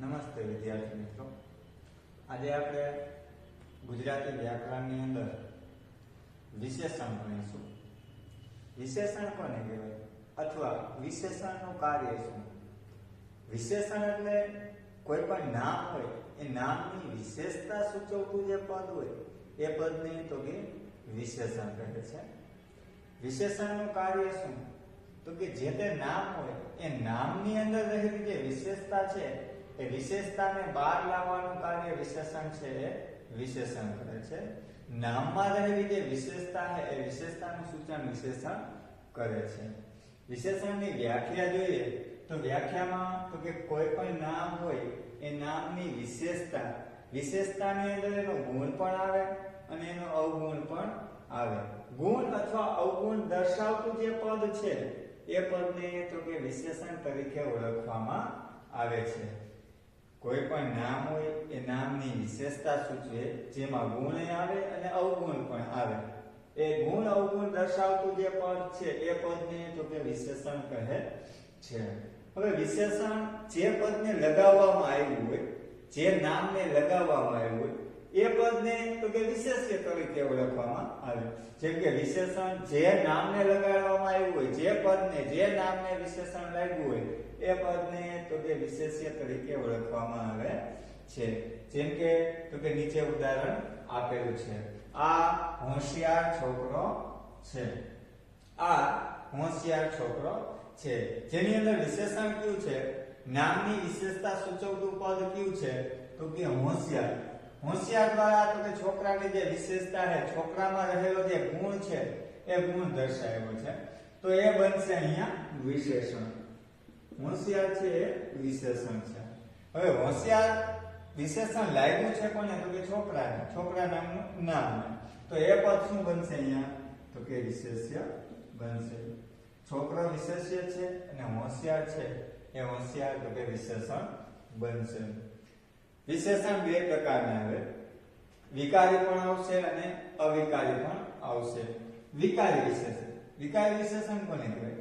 નમસ્તે વિદ્યાર્થી મિત્રો. આજે આપણે ગુજરાતી વ્યાકરણની અંદર વિશેષણ ભણીશું. વિશેષણ કોને કહેવાય? અથવા વિશેષણનું કાર્ય શું? વિશેષણ એટલે કોઈ પણ નામ હોય, એ નામની વિશેષતા સૂચવતું જે પદ હોય, એ પદને તો કે વિશેષણ કહે છે. વિશેષણનું કાર્ય શું? તો કે જે તે નામ હોય, એ નામની અંદર રહેલી જે વિશેષતા છે એ વિશેષતાને બહાર લાવવાનું કાર્ય વિશેષણ છે, એ વિશેષણ કરે છે. નામમાં રહેલી જે વિશેષતા છે, એ વિશેષતાનું સૂચન વિશેષણ કરે છે. વિશેષણની વ્યાખ્યા જોઈએ તો વ્યાખ્યામાં તો કે કોઈ પણ નામ હોય, એ નામની વિશેષતા, વિશેષતાની અંદર એનો ગુણ પણ આવે અને એનો અવગુણ પણ આવે. ગુણ અથવા અવગુણ દર્શાવતું જે પદ છે, એ પદને તો કે વિશેષણ તરીકે ઓળખવામાં આવે છે. કોઈ પણ નામ હોય, એ નામની વિશેષતા સૂચવે જેમાં ગુણ આવે અને અવગુણ પણ આવે. એ ગુણ અવગુણ દર્શાવતું જે પદ છે, એ પદને તો કે વિશેષણ કહે છે. હવે વિશેષણ જે પદને લગાવવામાં આવ્યું હોય, જે નામને લગાવવામાં આવ્યું હોય, એ પદને તો કે વિશેષ્ય તરીકે ઓળખવામાં આવે. જેમ કે વિશેષણ જે નામને લગાડવામાં આવ્યું હોય, જે પદને, જે નામને વિશેષણ લાગ્યું હોય, એ પદને તો કે વિશેષ્ય તરીકે ઓળખવામાં આવે છે. જેમ કે, તો કે નીચે ઉદાહરણ આપેલું છે. આ હોશિયાર છોકરો છે. આ હોશિયાર છોકરો છે. જેની અંદર વિશેષણ કયું છે? નામની વિશેષતા સૂચવતું પદ કયું છે? તો કે હોશિયાર. હોશિયાર દ્વારા તો કે છોકરાની જે વિશેષતા છે, છોકરામાં રહેલો જે ગુણ છે, એ ગુણ દર્શાવ્યો છે. તો એ બનશે અહીંયા વિશેષણ. હોશિયાર છે એ વિશેષણ છે. હવે હોશિયાર વિશેષણ લાગ્યું છે કોને? તો કે છોકરાને. છોકરા નામનું નામ તો એ પદ શું બનશે અહીંયા? તો કે વિશેષ્ય બનશે. છોકરો વિશેષ્ય છે અને હોશિયાર છે એ હોશિયાર તો કે વિશેષણ બનશે. વિશેષણ બે પ્રકારના આવે. વિકારી પણ આવશે અને અવિકારી પણ આવશે. વિકારી વિશેષણ. વિકારી વિશેષણ કોને કહેવાય?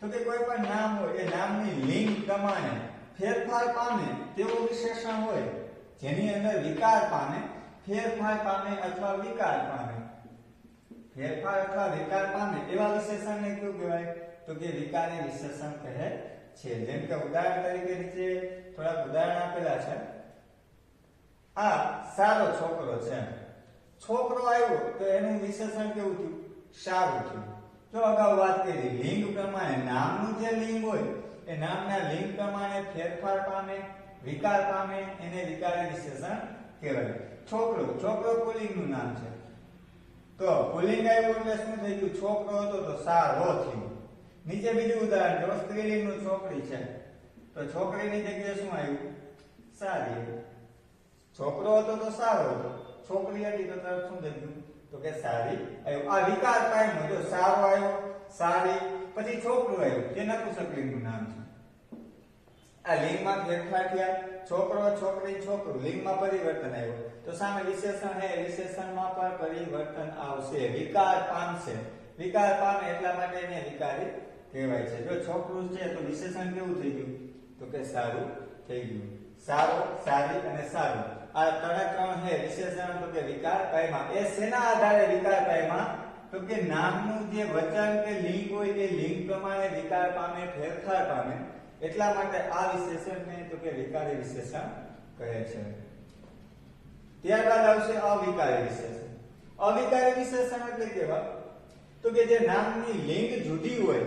તો કે કોઈ પણ નામ હોય, એ નામની લિંગ પ્રમાણે ફેરફાર પામે તેવું વિશેષણ હોય. જેની અંદર વિકાર પામે, ફેરફાર પામે અથવા વિકાર પામે. ફેરફાર અથવા વિકાર પામે એવા વિશેષણને કેવું કહેવાય? તો કે વિકારી વિશેષણ કહે છે. જેમ કે ઉદાહરણ તરીકે નીચે થોડાક ઉદાહરણ આપેલા છે. આ સારો છોકરો છે છોકરો આવ્યો તો એનું વિશેષણ કેવું થયું? સારું થયું. જો અગાઉ વાત કરી, લિંગ પ્રમાણે નામનું જે લિંગ હોય, એ નામના લિંગ પ્રમાણે ફેરફાર પામે, વિકાર પામે, એને વિકારી વિશેષણ કહેવાય. છોકરો છોકરો પુલિંગનું નામ છે. તો પુલિંગ આવ્યું એટલે શું થઈ ગયું? છોકરો હતો તો સારો થયો. નીચે બીજું ઉદાહરણ જો સ્ત્રીલિંગનું છોકરી છે, તો છોકરીની જગ્યાએ શું આવ્યું? સારી. છોકરો હતો તો સારો હતો. છોકરી હતી તો તરત શું થઈ ગયું તો કે સારી આવ્યું આ વિકાર પામ્યો જો સારો આવ્યો સારી. પછી છોકરું આવ્યું જે નપુંસકલિંગનું નામ છે. આ લિંગમાં ફેરફાર થયા. છોકરો, છોકરી, છોકરું. લિંગમાં પરિવર્તન આવ્યું. તો સામે વિશેષણ હે, વિશેષણમાં પણ પરિવર્તન આવશે. વિકાર પામશે. વિકાર પામે એટલા માટે એને વિકારી કહેવાય છે. જો છોકરું છે તો વિશેષણ કેવું થઈ ગયું? તો કે સારું થઈ ગયું. સારો, સારી અને સારું. આ ત્રણે ત્રણ હે વિશેષણ તો કે વિકાર પાયમાં એ શેના આધારે વિકાર પાયમાં તો કે નામનું જે વચન કે લિંગ હોય એ લિંગ પ્રમાણે વિકાર પામે, ફેરફાર પામે. એટલા માટે આ વિશેષણને તો કે વિકારી વિશેષણ કહે છે. ત્યારબાદ આવશે અવિકારી વિશેષણ. અવિકારી વિશેષણ એટલે કેવા? તો કે જે નામની લિંગ જુદી હોય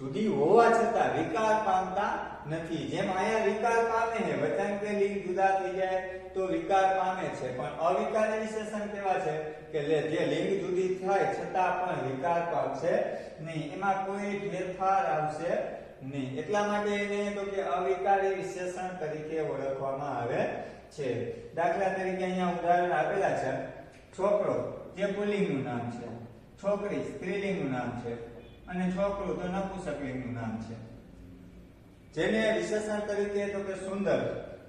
જુદી હોવા છતાં વિકાર પામતા નથી. જેમ અહીંયા વિકાર પામે છે વચન કે લિંગ જુદા થઈ જાય, તો વિકાર પામે છે. પણ અવિકારી વિશેષણ કેવા છે? કે જે લિંગ જુદી થાય છતાં પણ વિકાર પામશે નહીં. એમાં કોઈ ફેરફાર આવશે નહીં. એટલા માટે એને તો કે અવિકારી વિશેષણ તરીકે ઓળખવામાં આવે છે. દાખલા તરીકે અહીંયા ઉદાહરણ આપેલા છે. છોકરો, જે પુલ્લિંગનું નામ છે. છોકરી, સ્ત્રીલિંગનું નામ છે. અને છોકરું તો નપુંસકલિંગનું નામ છે. જેને વિશેષણ તરીકે તો કે સુંદર.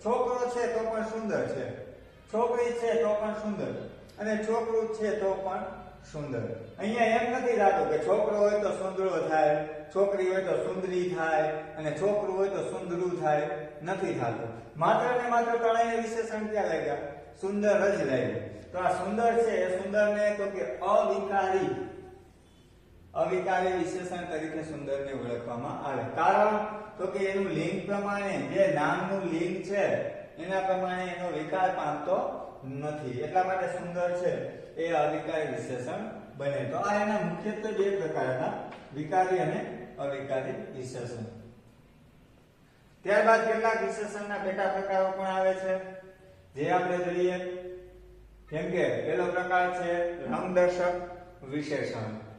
છોકરો છે તો પણ સુંદર છે. છોકરી છે તો પણ સુંદર. અને છોકરું છે તો પણ સુંદર. અહીંયા એમ નથી થતું કે છોકરો હોય તો સુંદરો થાય, છોકરી હોય તો સુંદરી થાય, અને છોકરું હોય તો સુંદરું થાય. નથી થતું. માત્ર ને માત્ર ત્રણેય વિશેષણ ક્યાં લાગ્યા? સુંદર જ લાગ્યું. તો આ સુંદર છે, એ સુંદરને તો કે અવિકારી. અવિકારી વિશેષણ તરીકે સુંદરને ઓળખવામાં આવે. કારણ તો કે એનું લિંગ પ્રમાણે જે નામનું લિંગ છે, એના પ્રમાણે એનો વિકાર પામતો નથી. એટલા માટે સુંદર છે એ અવિકારી વિશેષણ બને. તો આ એના મુખ્યત્વે બે પ્રકારના વિકારી અને અવિકારી વિશેષણ. ત્યારબાદ કેટલાક વિશેષણના પેટા પ્રકારો પણ આવે છે. જે આપણે જોઈએ, જેમ કે, પહેલો પ્રકાર છે રંગદર્શક વિશેષણ.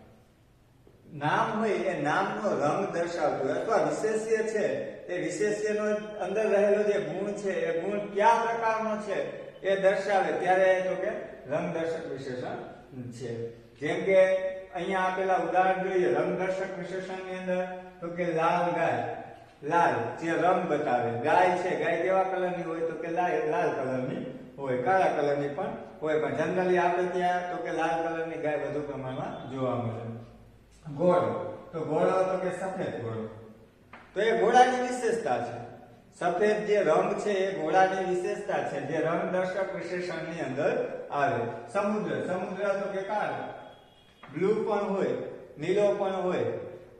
નામ હોય એ નામનો રંગ દર્શાવતું હોય અથવા વિશેષ્ય છે, એ વિશેષ્યનો અંદર રહેલો જે ગુણ છે, એ ગુણ કયા પ્રકારનો છે, એ દર્શાવે ત્યારે તો કે રંગદર્શક વિશેષણ છે. જેમ કે અહીંયા આપેલા ઉદાહરણ જોઈએ રંગદર્શક વિશેષણની અંદર તો કે લાલ ગાય, લાલ જે રંગ બતાવે, ગાય છે, ગાય કેવા કલરની હોય તો કે લાલ લાલ કલરની હોય, કાળા કલરની પણ હોય. પણ જનરલી આપણે ત્યાં તો કે લાલ કલરની ગાય વધુ પ્રમાણમાં જોવા મળે. ઘોડો તો ઘોડો તો કે સફેદ ઘોડો તો એ ઘોડાની વિશેષતા છે. સફેદ જે રંગ છે એ ઘોડાની વિશેષતા છે, જે રંગ દર્શક વિશેષણની અંદર આવે. સમુદ્ર. સમુદ્ર તો કે કાળો. બ્લુ પણ હોય, નીલો પણ હોય.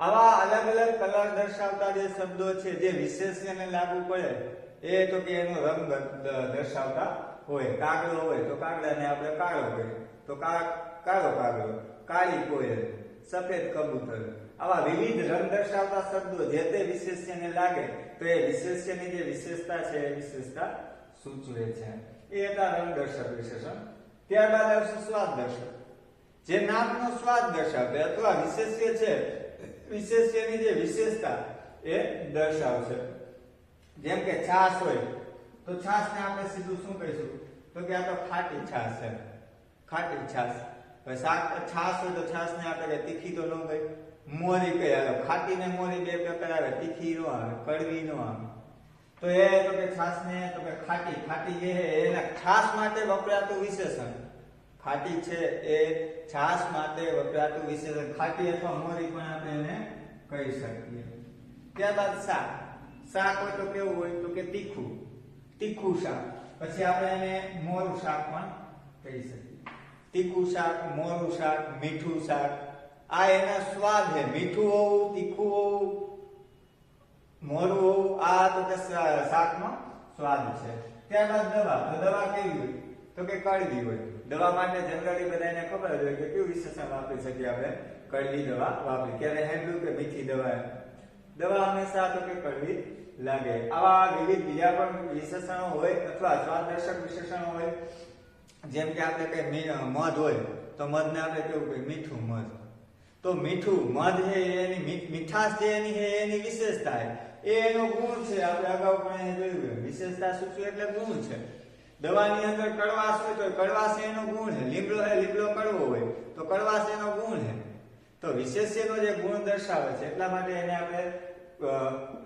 આવા અલગ અલગ કલર દર્શાવતા જે શબ્દો છે, જે વિશેષને લાગુ પડે, એ તો કે એનો રંગ દર્શાવતા હોય. કાગડો હોય તો કાગડાને આપણે કાળો કહીએ. તો કાળો કાગડો. કાળી કોયલ. સફેદ કબૂતર. આવા વિવિધ રંગ દર્શાવતા શબ્દો જે તે વિશેષ્યને લાગે, તો એ વિશેષ્યની જે વિશેષતા છે, એ વિશેષતા સૂચવે છે. એ હતા રંગ દર્શક વિશેષણ. ત્યારબાદ આવશે સ્વાદ દર્શક. જે નામનો સ્વાદ દર્શાવે અથવા વિશેષ્ય છે, વિશેષ્યની જે વિશેષતા એ દર્શાવશે. જેમ કે છાસ હોય, તો છાસને આપણે સીધું શું કહીશું? તો કે આ તો ખાટી છાસ છે. ખાટી છાશ. છાશ હોય તો છાશને આપણે તીખી તો ન ગઈ મોરી કઈ આવે ખાટી ને મોરી બે પ્રકાર આવે. તીખી નો આવે, કડવી નો આવે. તો એ તો કે છાશને તો કે ખાટી. ખાટી જે છે, એના છાસ માટે વપરાતું વિશેષણ. ખાટી છે એ છાશ માટે વપરાતું વિશેષણ. ખાટી અથવા મોરી પણ આપણે એને કહી શકીએ. ત્યારબાદ શાક. શાક હોય તો કેવું હોય? તો કે તીખું. તીખું શાક. પછી આપણે એને મોરું શાક પણ કહી શકીએ. તીખું શાક મોરું શાક, મીઠું શાક. આ એના સ્વાદ છે. મીઠું હોવું તીખું હોવું મોરું હોવું આ તો કે શાકનો સ્વાદ છે. ત્યારબાદ દવા. તો દવા કેવી હોય? તો કે કડવી હોય. દવા માટે જનરલી બધાને ખબર હોય કે કયું વિશેષણ વાપરી શકીએ આપણે? કડવી દવા વાપરી. ક્યારે હેન્ડલું કે મીઠી દવા દવા હંમેશા તો કે કડવી લાગે. આવા વિવિધ બીજા પણ વિશેષણો હોય અથવા સ્વાદદર્શક વિશેષણો હોય જેમ કે આપણે કઈ મધ હોય, તો મધને આપણે કેવું કહીએ? મીઠું મધ. તો મીઠું મધ છે એની મીઠાશ જે એની છે એની વિશેષતા એ એનો ગુણ છે. આપણે અગાઉ પણ જોયું. વિશેષતા સૂચવે એટલે ગુણ છે. દવાની અંદર કડવાશ હોય તો કડવાશ એનો ગુણ છે. લીમડો લીમડો કડવો હોય, તો કડવાશ એનો ગુણ છે. તો વિશેષ્યનો જે ગુણ દર્શાવે છે, એટલા માટે એને આપણે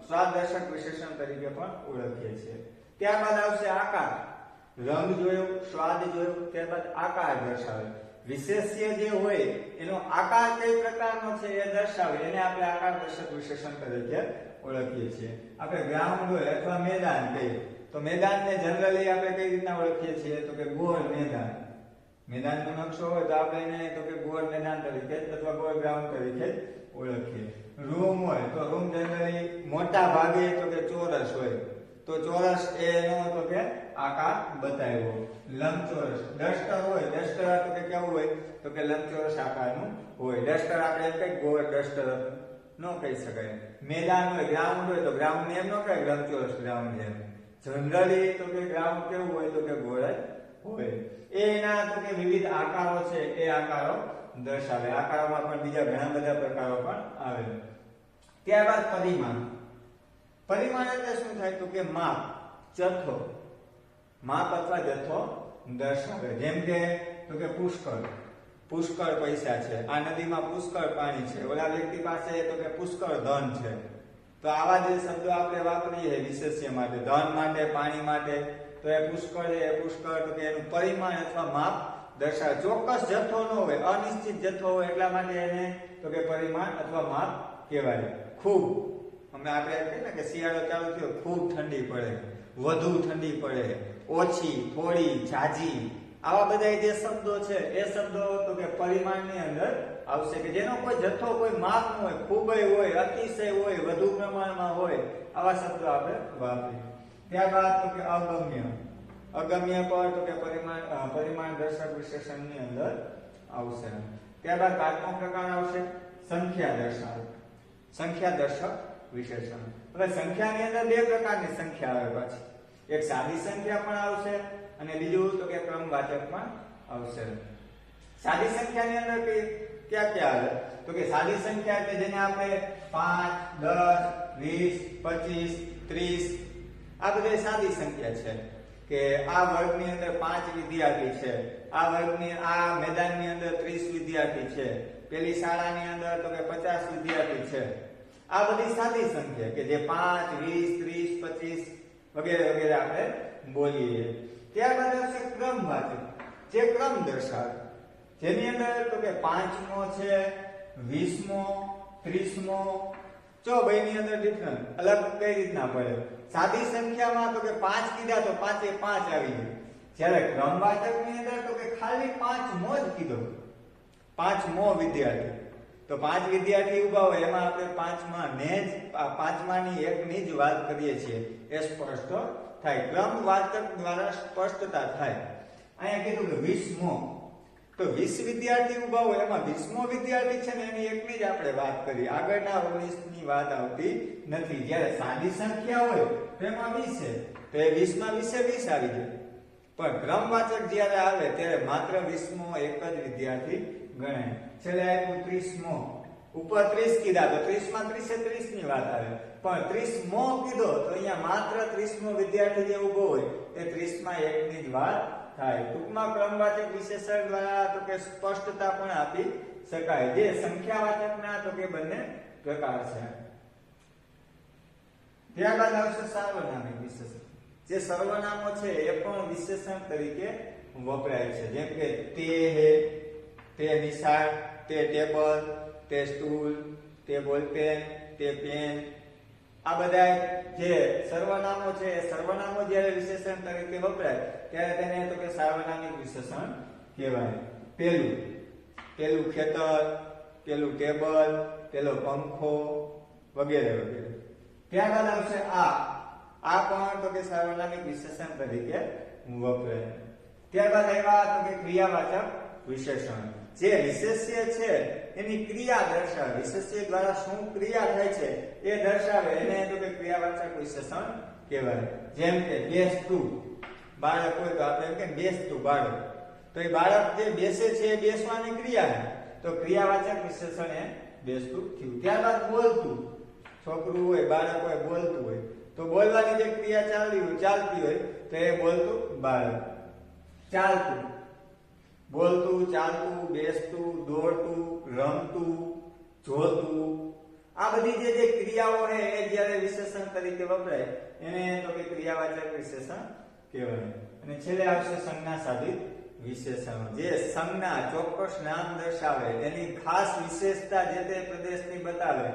સ્વાદ દર્શક વિશેષણ તરીકે પણ ઓળખીએ છીએ. ત્યારબાદ આવશે આકાર. રંગ જોયો, સ્વાદ જોયો ત્યારબાદ આકાર દર્શાવે વિશેષ્ય જે હોય, એનો આકાર કઈ પ્રકારનો છે એ દર્શાવે, એને આપણે આકાર દર્શક વિશેષણ તરીકે ઓળખીએ છીએ. આપણે ગ્રાઉન્ડ હોય અથવા મેદાન કહીએ, તો મેદાનને જનરલી આપણે કઈ રીતના ઓળખીએ છીએ? તો કે ગોળ મેદાન. મેદાનનો નકશો હોય તો આપણે એને, તો કે ગોળ મેદાન તરીકે અથવા ગોળ ગ્રાઉન્ડ તરીકે ઓળખીએ. રૂમ હોય તો રૂમ જનરલી મોટા ભાગે તો કે ચોરસ હોય. તો ચોરસ એનો તો કે આકાર બતાવ્યો. લંબચોરસ. ડસ્ટર હોય, ડસ્ટર તો કે કેવું હોય? તો કે લંબચોરસ આકારનું હોય. ડસ્ટર આપણે એમ કઈ ગોળ ડસ્ટર ન કહી શકાય મેદાન હોય, ગ્રાઉન્ડ હોય, તો ગ્રાઉન્ડ એમ ન કહે લંબચોરસ ગ્રાઉન્ડ એમ. જનરલી તો કે ગ્રાઉન્ડ કેવું હોય, તો કે ગોળ હોય. એના તો કે વિવિધ આકારો છે. એ આકારો દર્શાવે. આકારોમાં પણ બીજા ઘણા બધા પ્રકારો પણ આવે. ત્યારબાદ પરિમાણ. પરિમાણ એટલે શું થાય તો કે માપ. જથ્થો માપ અથવા જથ્થો દર્શાવે. જેમ કે, તો કે પુષ્કળ. પુષ્કળ પૈસા છે. આ નદીમાં પુષ્કળ પાણી છે. ઓલા વ્યક્તિ પાસે તો કે પુષ્કળ ધન છે. તો આવા જે શબ્દો આપણે વાપરીએ વિશેષ્ય માટે, ધન માટે, પાણી માટે, તો એ પુષ્કળ છે, એ પુષ્કળ, તો કે એનું પરિમાણ અથવા માપ દર્શાવે. ચોક્કસ જથ્થો ન હોય, અનિશ્ચિત જથ્થો હોય એટલા માટે એને તો કે પરિમાણ અથવા માપ કહેવાય. ખૂબ. અમે આપણે કહીએ ને કે શિયાળો ચાલુ થયો, ખૂબ ઠંડી પડે. વધુ ઠંડી પડે. ઓછી, થોડી, ઝાઝી. આવા બધા જે શબ્દો છે, એ શબ્દો તો કે પરિમાણની અંદર આવશે કે જેનો કોઈ જથ્થો, કોઈ માપ ન હોય ખૂબ હોય, અતિશય હોય, વધુ પ્રમાણમાં હોય, આવા શબ્દો આપણે વાપરીએ. ત્યારબાદ તો કે અગમ્ય. અગમ્ય પર તો કે પરિમાણ પરિમાણ દર્શક વિશેષણની અંદર આવશે. ત્યારબાદ પાંચમો પ્રકાર આવશે. સંખ્યા દર્શાવ. સંખ્યા દર્શક વિશેષણ. હવે સંખ્યાની અંદર બે પ્રકારની સંખ્યા આવે પાછી. એક સાદી સંખ્યા પણ આવશે અને બીજું તો કે ક્રમવાચક પણ આવશે. સાદી સંખ્યાની અંદર કે ક્યાં ક્યાં આવે? તો કે સાદી સંખ્યા કે જેને આપણે 5 10 20 25 30 આ બધી સાદી સંખ્યા છે. કે આ વર્ગની અંદર પાંચ વિદ્યાર્થી છે, આ વર્ગની, આ મેદાનની અંદર 30 વિદ્યાર્થી છે, પેલી શાળાની અંદર તો કે 50 વિદ્યાર્થી છે. આ બધી સાદી સંખ્યા કે જે 5 20 30 25 વગેરે વગેરે આપણે બોલીએ ત્યારબાદ આવશે ક્રમવાચક જે ક્રમ દર્શાવે. જેની અંદર તો કે પાંચમો છે, વીસમો, ત્રીસમો. જો બેની અંદર ડિફરન્સ અલગ કઈ રીતના પડે? સાદી સંખ્યામાં તો કે પાંચ કીધા તો પાંચે પાંચ આવી જાય. જ્યારે ક્રમવાચકની અંદર તો કે ખાલી પાંચ મો જ કીધો. પાંચમો વિદ્યાર્થી. તો પાંચ વિદ્યાર્થી ઊભા હોય, એમાં આપણે પાંચમાં ને જ પાંચમાની એકની જ વાત કરીએ છીએ. એ સ્પષ્ટ થાય. ક્રમ વાચક દ્વારા સ્પષ્ટતા થાય. અહીંયા કીધું કે વીસમો. તો વીસ વિદ્યાર્થી ઊભા હોય, એમાં વીસમો વિદ્યાર્થી છે ને, એની એકની જ આપણે વાત કરી. આગળના ઓગણીસ વાત આવતી નથી. જ્યારે સાદી સંખ્યા હોય, તો એમાં વીસ છે. તો એ વીસમાં વીસે વીસ આવી જાય પણ ક્રમવાચક જ્યારે આવે, ત્યારે માત્ર વીસમો એક જ વિદ્યાર્થી ગણાય છેલ્લે આપ્યું ત્રીસમો. ઉપર ત્રીસ કીધા, તો ત્રીસમાં ત્રીસે ત્રીસની વાત આવે. પણ ત્રીસ મો કીધો, તો અહીંયા માત્ર ત્રીસમો વિદ્યાર્થી જે ઊભો હોય, એ ત્રીસમાં એક ની જ વાત થાય. ટૂંકમાં ક્રમવાચક વિશેષણ દ્વારા તો કે સ્પષ્ટતા પણ આપી શકાય. જે સંખ્યાવાચકના તો કે બંને પ્રકાર છે. ત્યારબાદ આવશે સાર્વનામિક વિશેષણ. જે સર્વનામો છે, એ પણ વિશેષણ તરીકે વપરાય છે. જેમ કે તે હે તે નિશાળ, તે ટેબલ, તે સ્ટૂલ, તે બોલપેન, તે પેન. આ બધા જે સર્વનામો છે સર્વનામો જ્યારે વિશેષણ તરીકે વપરાય, ત્યારે તેને તો કે સાર્વનામિક વિશેષણ કહેવાય. પેલું પેલું ખેતર, પેલું ટેબલ, પેલો પંખો વગેરે વગેરે. ત્યારબાદ આવશે આ. આ પણ તો કે સાર્વનામિક વિશેષણ તરીકે વપરાય. ત્યારબાદ આવ્યા તો કે ક્રિયાવાચક વિશેષણ. જે વિશેષ્ય છે, એની ક્રિયા દર્શાવે. વિશેષ્ય દ્વારા શું ક્રિયા થાય છે, એ દર્શાવે. એને તો કે ક્રિયાવાચક વિશેષણ કહેવાય. જેમ કે બેસતું. બાળક હોય તો આપણે એમ કે બેસતું બાળક. તો એ બાળક જે બેસે છે, એ બેસવાની ક્રિયા તો ક્રિયાવાચક વિશેષણ એ બેસતું થયું. ત્યારબાદ બોલતું. છોકરું હોય, બાળક હોય, બોલતું હોય. તો બોલવાની જે ક્રિયા ચાલતી હોય ચાલતી હોય, તો એ બોલતું બાળક. ચાલતું. બોલતું, ચાલતું, બેસતું, દોડતું, રમતું, જોતું, આ બધી જે જે ક્રિયાઓ છે એ જ્યારે વિશેષણ તરીકે વપરાય, એને તો કે ક્રિયાવાચક વિશેષણ કહેવાય. અને છેલ્લે આવશે સંજ્ઞા સાધિત વિશેષણ. જે સંજ્ઞા ચોક્કસ નામ દર્શાવે, એની ખાસ વિશેષતા જે તે પ્રદેશની બતાવે,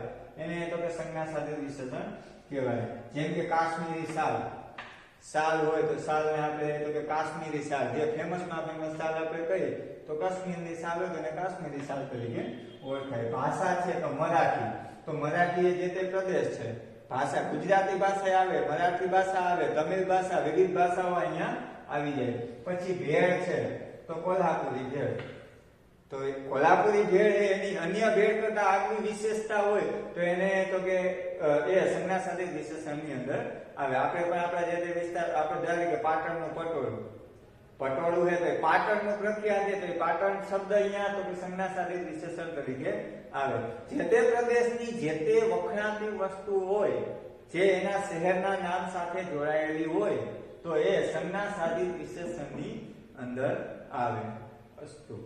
એને તો કે સંજ્ઞા સાધિત વિશેષણ કહેવાય. જેમ કે કાશ્મીરી શાલ શાલ હોય તો શાલને આપણે તો કે કાશ્મીરી શાલ જે ફેમસમાં ફેમસ શાલ આપણે કહીએ, તો કાશ્મીરની શાલ હોય એને કાશ્મીરી શાલ તરીકે ઓળખાય. ભાષા છે તો મરાઠી. તો મરાઠી એ જે તે પ્રદેશ છે. ભાષા ગુજરાતી ભાષા આવે, મરાઠી ભાષા આવે, તમિલ ભાષા, વિવિધ ભાષાઓ અહીંયા આવી જાય. પછી ભેળ છે તો કોલ્હાપુરી ભેળ. તો કોલ્હાપુરી ભેળ છે એની અન્ય ભેળ કરતા આગવી વિશેષતા હોય, તો એને તો કે એ સંજ્ઞા સાથે વિશેષણની અંદર આવે. આપણે પણ આપણા જે તે વિસ્તાર, આપણે ધારીએ કે પાટણનું પટોળું. પટોળું હે તો પાટણનું પ્રખ્યાત છે, તો એ પાટણ શબ્દ અહીંયા તો કે સંજ્ઞા સાથે વિશેષણ તરીકે આવે. જે તે પ્રદેશની જે તે વખણાતી વસ્તુ હોય, જે એના શહેરના નામ સાથે જોડાયેલી હોય, તો એ સંજ્ઞા સાધિત વિશેષણની અંદર આવે અસ્તુ